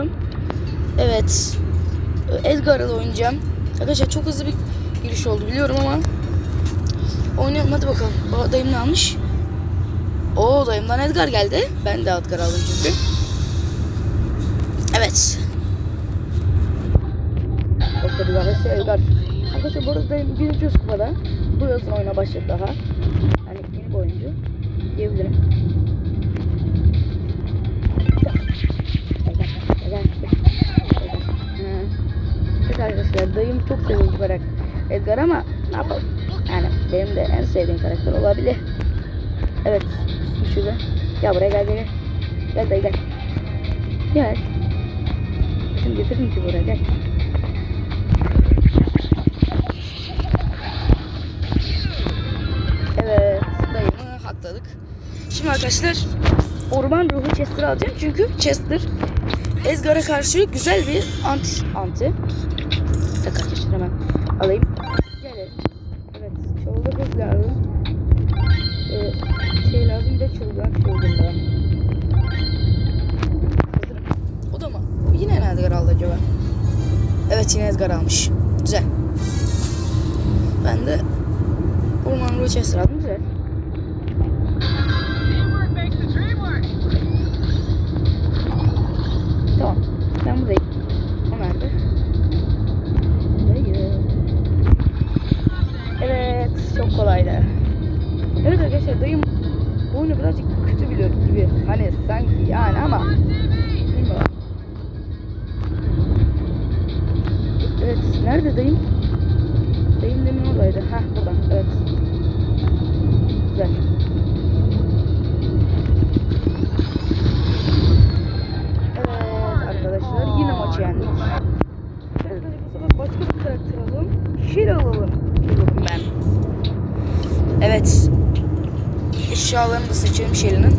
başlıyorum. Evet. Edgar ile oynayacağım. Arkadaşlar çok hızlı bir giriş oldu biliyorum ama oynayalım hadi bakalım. Dayım ne almış? Oo dayımdan Edgar geldi. Ben de Edgar aldım çünkü. Evet. Doktor Ibaresi Edgar. Arkadaşlar arada dayım birinci yüz kupada. Bu yazın oyuna başladı daha. Yani yeni bir oyuncu diyebilirim. Arkadaşlar dayım çok seviyor bu karakter Edgar ama ne yapalım. Yani benim de en sevdiğim karakter olabilir. Evet. Şurada. Gel buraya gel gel. Gel dayı gel. Gel. Şimdi getirdim ki buraya gel. Evet. Dayımı hakladık. Şimdi arkadaşlar orman ruhu Chester alacağım çünkü Chester Edgar'a karşı güzel bir anti anti. Bir dakika arkadaşlar hemen alayım. Gelelim. Evet. Çoğulda hız lazım. Ee, şey lazım bir de çılgın çılgın da. Hazırım. O da mı? O yine ne Edgar aldı acaba? Evet yine Edgar almış. Güzel. Ben de Orman Ruhu Chester aldım. Oradaydı. Heh buradan. Evet. Güzel. Evet arkadaşlar yine maçı yendik. Evet bu sefer başka bir karakter alalım. Şil alalım. Diyorum ben. Evet. Eşyalarını da seçelim Şil'inin.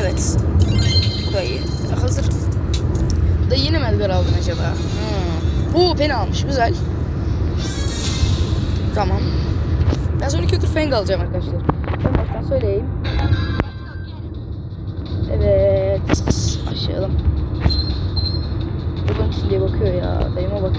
Evet. Bu da iyi. Hazır. Bu da yine mi Edgar aldın acaba? Hmm. Oo beni almış. Güzel. Tamam. Ben sonra kötü Fang alacağım arkadaşlar. Ben baştan söyleyeyim. Evet. Başlayalım. Burada mısın diye bakıyor ya. Dayıma bak.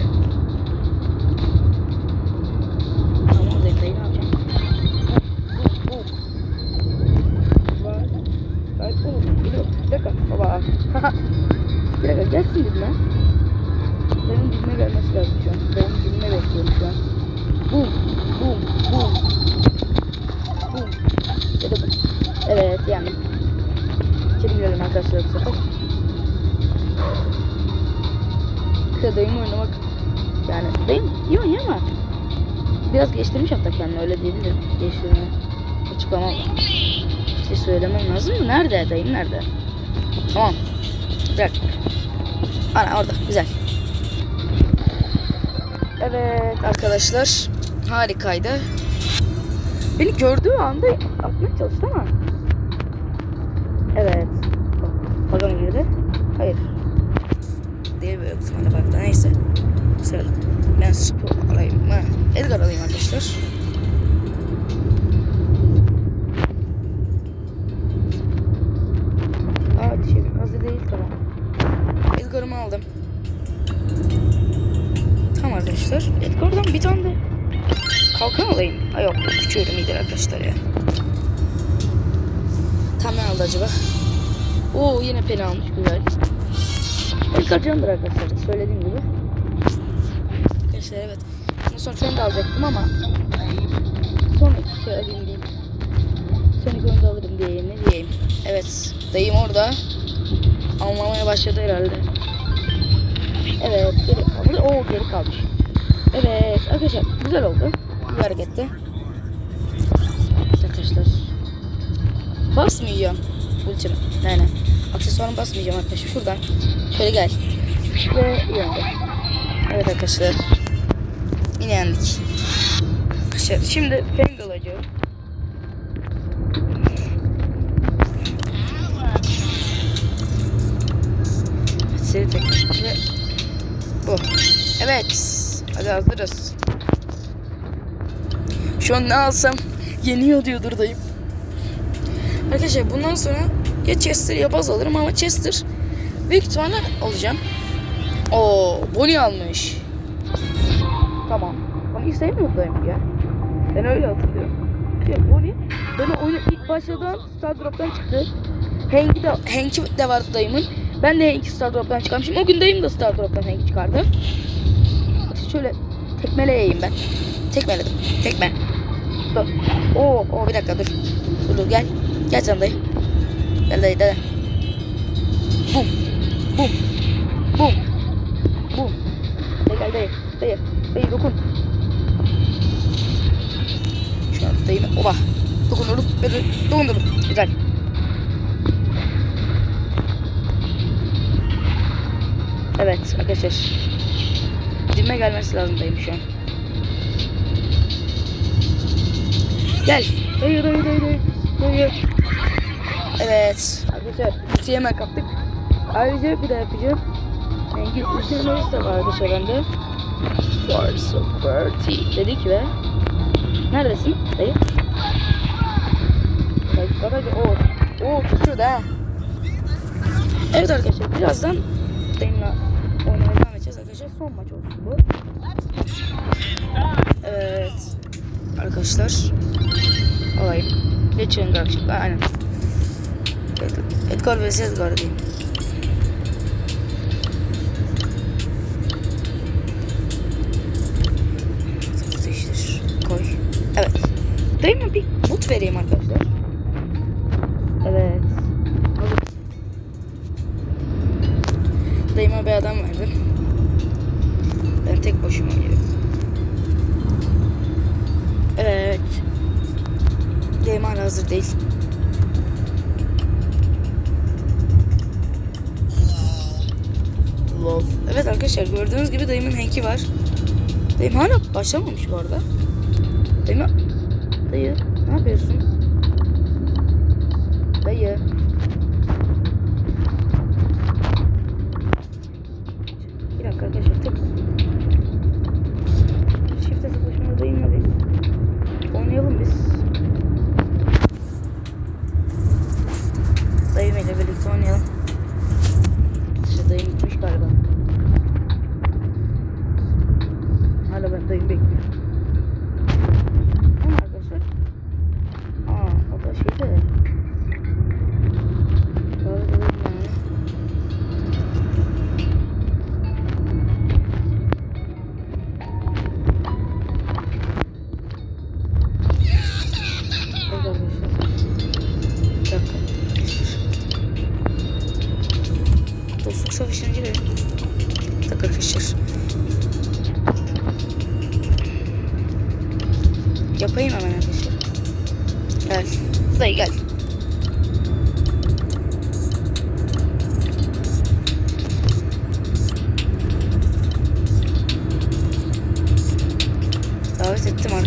Arkadaşlar bu sefer. Ya dayım oynamak yani dayım iyi oynuyor ama biraz geçtirmiş hatta kendini öyle diyebilirim. Geçtirme açıklamam. İşte söylemem lazım mı? Nerede dayım nerede? Tamam. Bir dakika. Ana orada güzel. Evet arkadaşlar harikaydı. Beni gördüğü anda atmaya çalıştı ama Evet. Hayır. Değil böyle kutumada baktı. Neyse. Sıra. Ben spor alayım mı? Edgar alayım arkadaşlar. Aa şey hazır değil tamam. Edgar'ımı aldım. Tamam arkadaşlar. Edgar'dan bir tane de kalkan alayım. Ha yok küçüğüm iyidir arkadaşlar ya. Tam ne aldı acaba? Oo yine peni almış güzel. Candır arkadaşlar söylediğim gibi. Arkadaşlar evet. Bundan sonra seni de alacaktım ama son iki diyeyim. Seni onu da alırım diyeyim ne diyeyim. Evet dayım orada. Anlamaya başladı herhalde. Evet geri kaldı. Oo geri kalmış. Evet arkadaşlar güzel oldu. Bu hareketti. Arkadaşlar. Basmayacağım. Ultimi. Ne ne. Aksesuarımı basmayacağım arkadaşlar. Şuradan. Şöyle gel. Ve yandı. Evet arkadaşlar. Yine yendik. Arkadaşlar şimdi Fang alacağım. Seri tek. Ve bu. Evet. Hadi hazırız. Şu an ne alsam yeniyor diyordur dayım. Arkadaşlar bundan sonra ya Chester ya Baz alırım ama Chester Büyük ihtimalle olacağım. Oo, Bonnie almış. Tamam. Bonnie'yi sevmiyor dayım ya. Ben öyle hatırlıyorum. Ya Bonnie böyle oyuna ilk başladığım Star Drop'tan çıktı. Hank'i de, Hank'i de vardı dayımın. Ben de Hank'i Star Drop'tan çıkarmışım. O gün dayım da Star Drop'tan Hank'i çıkardı. Şöyle tekmeleyeyim ben. Tekmeledim. Tekme. Dur. Oo, oo bir dakika dur. Dur dur gel. Gel sen dayı. Gel dayı dayı. Bum. Bum. Bum. Bum. Dayı gel dayı. Dayı. Dayı dokun. Şu an dayını oba. Dokundurdum. Dokundurdum. Dokundurdum. Güzel. Evet arkadaşlar. Dibime gelmesi lazım dayım şu an. Gel. Dayı dayı dayı dayı. Evet. Arkadaşlar ultiyi hemen kaptık. Ayrıca bir de yapacağım. Rengi ultilerimiz de var arkadaşlar bende. Force of Party dedik ve Neredesin dayı? Hadi o. O tutuyor da. Evet arkadaşlar birazdan dayımla oynamaya devam edeceğiz arkadaşlar. Son maç olsun bu. Evet. Arkadaşlar. Alayım. Geçelim kardeşim. Aynen. Ed- Edgar vs Edgar diyeyim. Koy. Evet. Dayıma bir but vereyim arkadaşlar. Evet. Dayıma bir adam verdim. 2 var. Dayım hala başlamamış bu arada. Dayım Dayı ne yapıyorsun? Dayı. Bir dakika arkadaşlar tek. Shift'e zıplaşmalı dayımla bir oynayalım biz. Dayım ile birlikte oynayalım. Şu dayım gitmiş galiba.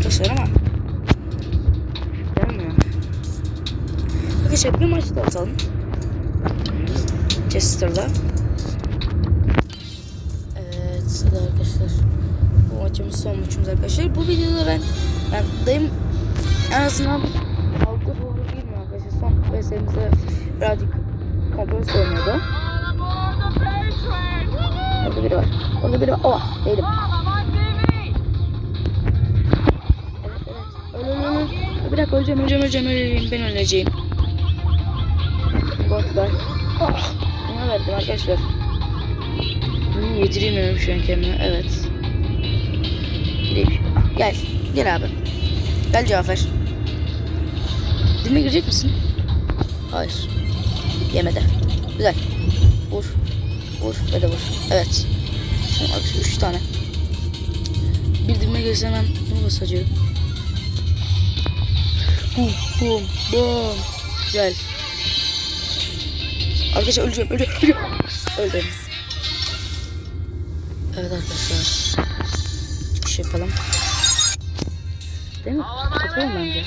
Arkadaşlar ama gelmiyor. Arkadaşlar bir maç da atalım. Chester'la. Evet arkadaşlar. Bu maçımız son maçımız arkadaşlar. Bu videoda ben yani dayım en azından halka olur bilmiyor arkadaşlar. Son VS'imizde birazcık kompres oynuyordu. Orada biri var. Orada biri var. Oha değilim. Bir dakika öleceğim öleceğim öleceğim öleceğim. Ben öleceğim. Die. Ah. Buna verdim arkadaşlar. Hmm, yediremiyorum şu an kendime. Evet. Gideyim. Gel. Gel abi. Gel Cafer. Dilime girecek misin? Hayır. Yemedi. Güzel. Vur. Vur ve de vur. Evet. Şimdi 3 tane. Bir dilime hemen bunu basacağım. Bum bum bum. Güzel. Arkadaşlar öleceğim öleceğim öleceğim. Öldüm. Evet arkadaşlar. Çıkış yapalım. Değil mi? Kapatalım bence.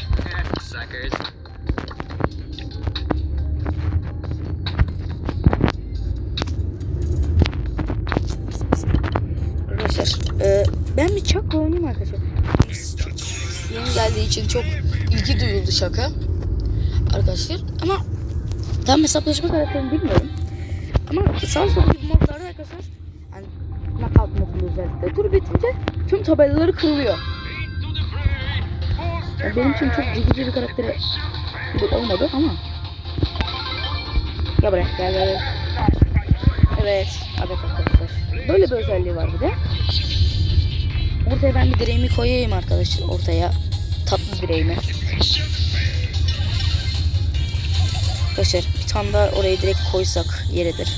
Arkadaşlar e, ben bir çakla oynayayım arkadaşlar. Yeni geldiği için çok ilgi duyuldu şaka. Arkadaşlar ama tam hesaplaşma karakterini bilmiyorum. Ama sağ sol gibi modlarda arkadaşlar yani knockout modunda özellikle tur bitince tüm tabelaları kırılıyor. Yani benim için çok çekici bir karakter olmadı ama Gel buraya gel gel. Evet evet arkadaşlar. Böyle bir özelliği var bir de. Ortaya ben bir direğimi koyayım arkadaşlar ortaya. Tatlı direğimi. Arkadaşlar bir tane daha oraya direkt koysak yeridir.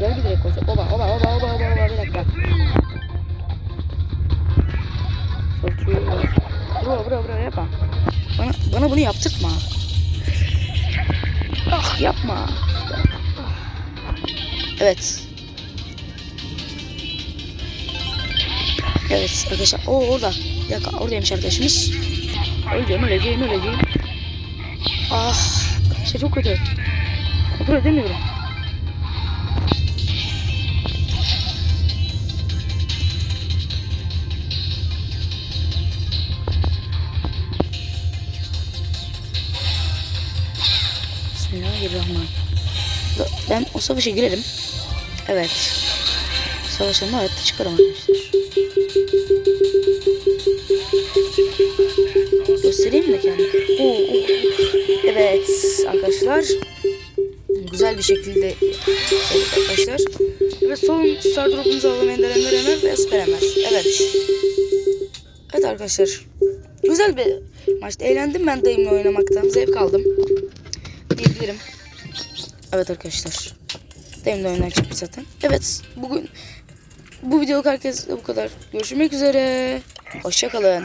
Bir direkt koysak. Oba oba oba oba oba oba bir dakika. Bro bro bro yapma. Bana, bana bunu yaptırtma. Ah yapma. Evet. Evet arkadaşlar. O orada. Bir dakika oradaymış arkadaşımız. Öleceğim öleceğim öleceğim. Ah. Şey çok kötü. Kontrol edemiyorum. Bismillahirrahmanirrahim. Ben o savaşa girerim. Evet. Savaşımı hayatta çıkarım arkadaşlar. Göstereyim mi kendimi? Evet arkadaşlar. Güzel bir şekilde şey arkadaşlar. Ve son star drop'umuzu alalım Ender Ender Ender ve Esper Emer. Evet. Evet arkadaşlar. Güzel bir maçtı. Eğlendim ben dayımla oynamaktan. Zevk aldım. Diyebilirim. Evet arkadaşlar. Dayımla çıktı zaten. Evet. Bugün bu videoluk herkes bu kadar. Görüşmek üzere. Hoşçakalın.